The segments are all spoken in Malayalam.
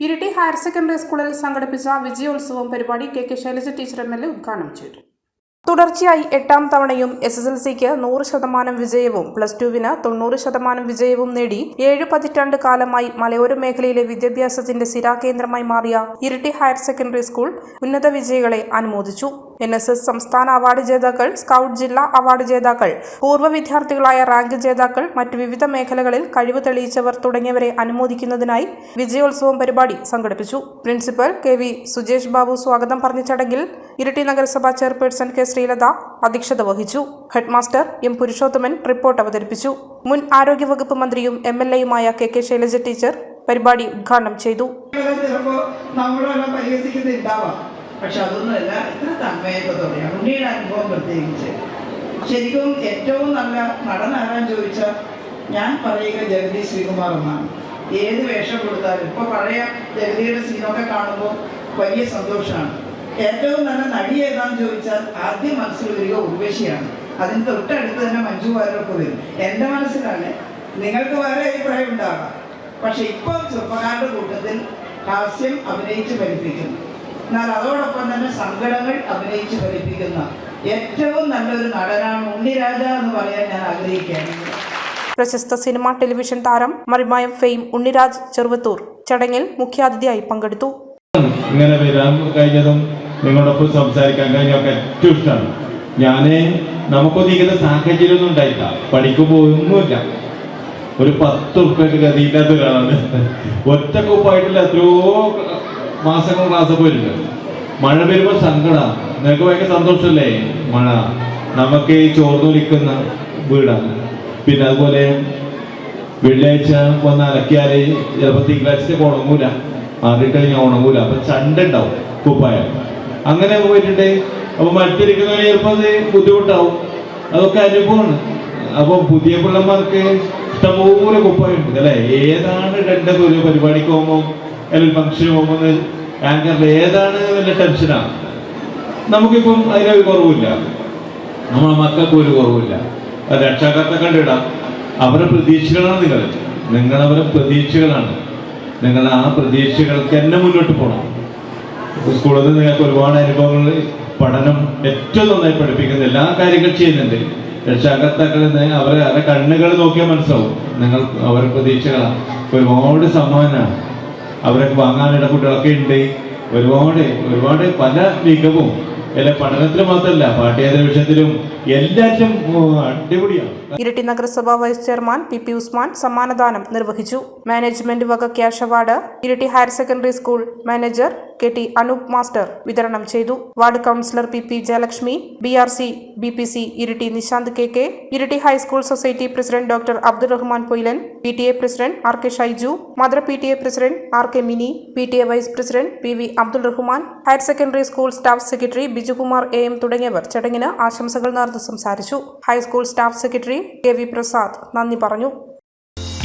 ഇരിട്ടി ഹയർ സെക്കൻഡറി സ്കൂളിൽ സംഘടിപ്പിച്ച വിജയോത്സവം പരിപാടി K K Shailaja teacher M L A ഉദ്ഘാടനം ചെയ്തു. തുടർച്ചയായി എട്ടാം തവണയും എസ് എസ് എൽ സിക്ക് നൂറ് ശതമാനം വിജയവും പ്ലസ് ടുവിന് തൊണ്ണൂറ് ശതമാനം വിജയവും നേടി ഏഴ് പതിറ്റാണ്ട് കാലമായി മലയോര മേഖലയിലെ വിദ്യാഭ്യാസത്തിന്റെ സ്ഥിരാകേന്ദ്രമായി മാറിയ ഇരിട്ടി ഹയർ സെക്കൻഡറി സ്കൂൾ ഉന്നത വിജയികളെ അനുമോദിച്ചു. എൻ എസ് എസ് സംസ്ഥാന അവാർഡ് ജേതാക്കൾ സ്കൗട്ട് ജില്ലാ അവാർഡ് ജേതാക്കൾ പൂർവ വിദ്യാർത്ഥികളായ റാങ്ക് ജേതാക്കൾ മറ്റ് വിവിധ മേഖലകളിൽ കഴിവ് തെളിയിച്ചവർ തുടങ്ങിയവരെ അനുമോദിക്കുന്നതിനായി വിജയോത്സവം പരിപാടി സംഘടിപ്പിച്ചു. Principal K V Sujesh Babu സ്വാഗതം പറഞ്ഞ ചടങ്ങിൽ ഇരിട്ടി നഗരസഭാ ചെയർപേഴ്സൺ കെ ശ്രീലത അധ്യക്ഷത വഹിച്ചു. ഹെഡ്മാസ്റ്റർ എം പുരുഷോത്തമൻ റിപ്പോർട്ട് അവതരിപ്പിച്ചു. മുൻ ആരോഗ്യവകുപ്പ് മന്ത്രിയും എം എൽ എയുമായ കെ കെ ശൈലജ ടീച്ചർ പരിപാടി ഉദ്ഘാടനം ചെയ്തു. പക്ഷെ അതൊന്നുമല്ല ഇത്ര തന്മയൊക്കെ തോന്നിയാണ് ഉണ്ണിയുടെ അനുഭവം പ്രത്യേകിച്ച്. ശരിക്കും ഏറ്റവും നല്ല നടൻ ആരാൻ ചോദിച്ചാൽ ഞാൻ പറയുക ജഗതി ശ്രീകുമാർ എന്നാണ്. ഏത് വേഷം കൊടുത്താലും ഇപ്പൊ പഴയ ജഗതിയുടെ സീനൊക്കെ കാണുമ്പോൾ വലിയ സന്തോഷമാണ്. ഏറ്റവും നല്ല നടി ഏതാന്ന് ചോദിച്ചാൽ ആദ്യം മനസ്സിൽ വരിക ഉർവശിയാണ്. അതിന് തൊട്ടടുത്ത് തന്നെ മഞ്ജു വാര്യർക്ക് വരും. എന്റെ മനസ്സിലാണ് നിങ്ങൾക്ക് വേറെ അഭിപ്രായം ഉണ്ടാകാം. പക്ഷെ ഇപ്പോൾ ചെറുപ്പക്കാരുടെ കൂട്ടത്തിൽ ഹാസ്യം അഭിനയിച്ച് ഫലിപ്പിക്കുന്നു. എന്നാൽ അതോടൊപ്പം തന്നെ സങ്കടങ്ങൾ അഭിനയിച്ച് ഫലിപ്പിക്കുന്ന ഏറ്റവും നല്ലൊരു നടനാണ് ഉണ്ണിരാജ എന്ന് പറയാൻ ഞാൻ ആഗ്രഹിക്കുകയാണ്. പ്രശസ്ത സിനിമാ ടെലിവിഷൻ താരം മറിമായം ഫെയിം ഉണ്ണിരാജ് ചെറുവത്തൂർ ചടങ്ങിൽ മുഖ്യാതിഥിയായി പങ്കെടുത്തു. ഇങ്ങനെ വരാൻ കഴിഞ്ഞതും നിങ്ങളോടൊപ്പം സംസാരിക്കാൻ കഴിഞ്ഞൊക്കെ ഏറ്റവും ഇഷ്ടമാണ് ഞാൻ നമുക്കൊന്നും ഇങ്ങനെ സാഹചര്യമൊന്നും ഉണ്ടായില്ല പഠിക്കുമ്പോഴൊന്നുമില്ല ഒരു പത്ത് ഉറുപ്പ്യക്ക് ഗതിയില്ലാത്ത ഒരാളാണ്. ഒറ്റക്കൊപ്പായിട്ടില്ല എത്രയോ മാസങ്ങൾ ക്ലാസ് പോയിട്ടുണ്ട്. മഴ വരുമ്പോൾ സങ്കട. നിനക്ക് ഭയങ്കര സന്തോഷമല്ലേ മഴ. നമുക്ക് ഈ ചോർന്നൊലിക്കുന്ന വീടാണ്. പിന്നെ അതുപോലെ വെള്ളിയാഴ്ച വന്ന് അലക്കിയാൽ ചിലപ്പോ തിങ്കളാഴ്ച ഉണങ്ങൂല ആദ്യം കഴിഞ്ഞാൽ ഉണങ്ങൂല. അപ്പൊ ചണ്ട ഉണ്ടാവും കുപ്പായം. അങ്ങനെ പോയിട്ടുണ്ട്. അപ്പൊ മറ്റിരിക്കുന്നവന് ചിലപ്പോ അത് ബുദ്ധിമുട്ടാവും. അതൊക്കെ അനുഭവമാണ്. അപ്പൊ പുതിയ പിള്ളമാർക്ക് ഇഷ്ടംപോലെ കുപ്പായുണ്ട് അല്ലെ? ഏതാണ് ഇടേണ്ടത് ഒരു പരിപാടിക്ക് പോകുമ്പോൾ അല്ലെങ്കിൽ ഫംഗ്ഷന് പോകുമ്പോൾ ആങ്കറിൽ ഏതാണ് നല്ല ടെൻഷനാണ് നമുക്കിപ്പം അതിനൊരു കുറവില്ല നമ്മളെ മക്കൾക്ക് ഒരു കുറവില്ല രക്ഷാകർത്ത കണ്ടിടാം അവരുടെ പ്രതീക്ഷകളാണ് നിങ്ങൾ. അവരുടെ പ്രതീക്ഷകളാണ്. നിങ്ങൾ ആ പ്രതീക്ഷകൾക്ക് തന്നെ മുന്നോട്ട് പോകണം. സ്കൂളിൽ നിന്ന് നിങ്ങൾക്ക് ഒരുപാട് അനുഭവങ്ങൾ പഠനം ഏറ്റവും നന്നായി പഠിപ്പിക്കുന്ന എല്ലാ കാര്യങ്ങൾ ചെയ്യുന്നുണ്ട്. രക്ഷാകർത്താക്കളിൽ നിന്ന് അവരെ അവരുടെ കണ്ണുകൾ നോക്കിയാൽ മനസ്സിലാവും നിങ്ങൾ അവരെ പ്രതീക്ഷകളാണ് ഒരുപാട് സമ്മാനമാണ്. അവരെ വാങ്ങാനുള്ള കുട്ടികളൊക്കെ ഉണ്ട്. ഒരുപാട് ഒരുപാട് പല മികവും. അല്ല പഠനത്തിൽ മാത്രമല്ല പാഠ്യേതര വിഷയത്തിലും എല്ലാറ്റും അടിപൊളിയാണ്. ഇരിട്ടി നഗരസഭ vice chairman P P Usman സമ്മാനദാനം നിർവഹിച്ചു. മാനേജ്മെന്റ് വക cash award Iritty higher secondary school manager K T Anoop master വിതരണം ചെയ്തു. Ward councillor P P Jayalakshmi B R C B P C Iritty Nishanth K K Iritty high school society president doctor Abdul Rahman Poyilan P T A president R K Shaiju mother P T A president R K Mini P T A vice president P V Abdul Rahman higher secondary school staff secretary Bijukumar A M തുടങ്ങിയവർ ചടങ്ങിന് ആശംസകൾ നേർന്ന് സംസാരിച്ചു. High school staff secretary K V Prasad നന്ദി പറഞ്ഞു.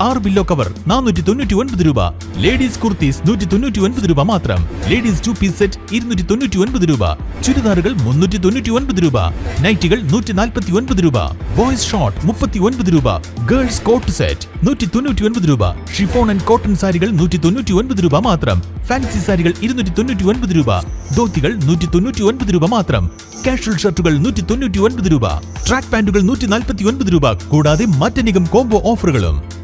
ആറ് ബില്ലോ കവർ നാനൂറ്റി തൊണ്ണൂറ്റി ഒൻപത് രൂപ. ലേഡീസ് കുർത്തീസ് നൂറ്റി തൊണ്ണൂറ്റി ഒൻപത് രൂപ മാത്രം. ലേഡീസ് ടു പീസ് സെറ്റ് ഇരുന്നൂറ്റി തൊണ്ണൂറ്റി ഒൻപത് രൂപ. ചുരിദാറുകൾ മുന്നൂറ്റി തൊണ്ണൂറ്റി ഒൻപത് രൂപ. നൈറ്റികൾ നൂറ്റി നാൽപ്പത്തി ഒൻപത് രൂപ. ബോയ്സ് ഷോർട്ട് മുപ്പത്തി ഒൻപത് രൂപ. ഗേൾസ് കോട്ട് സെറ്റ് നൂറ്റി തൊണ്ണൂറ്റി ഒൻപത് രൂപ. ഷിഫോൺ ആൻഡ് കോട്ടൺ സാരികൾ നൂറ്റി തൊണ്ണൂറ്റി ഒൻപത് രൂപ മാത്രം. ഫാൻസി സാരികൾ ഇരുന്നൂറ്റി തൊണ്ണൂറ്റി ഒൻപത് രൂപ. ധോത്തികൾ നൂറ്റി തൊണ്ണൂറ്റി ഒൻപത് രൂപ മാത്രം. കാഷ്വൽ ഷർട്ടുകൾ നൂറ്റി തൊണ്ണൂറ്റി ഒൻപത് രൂപ. ട്രാക്ക് പാന്റുകൾ നൂറ്റി നാൽപ്പത്തി ഒൻപത് രൂപ. കൂടാതെ മറ്റനേകം കോംബോ ഓഫറുകളും.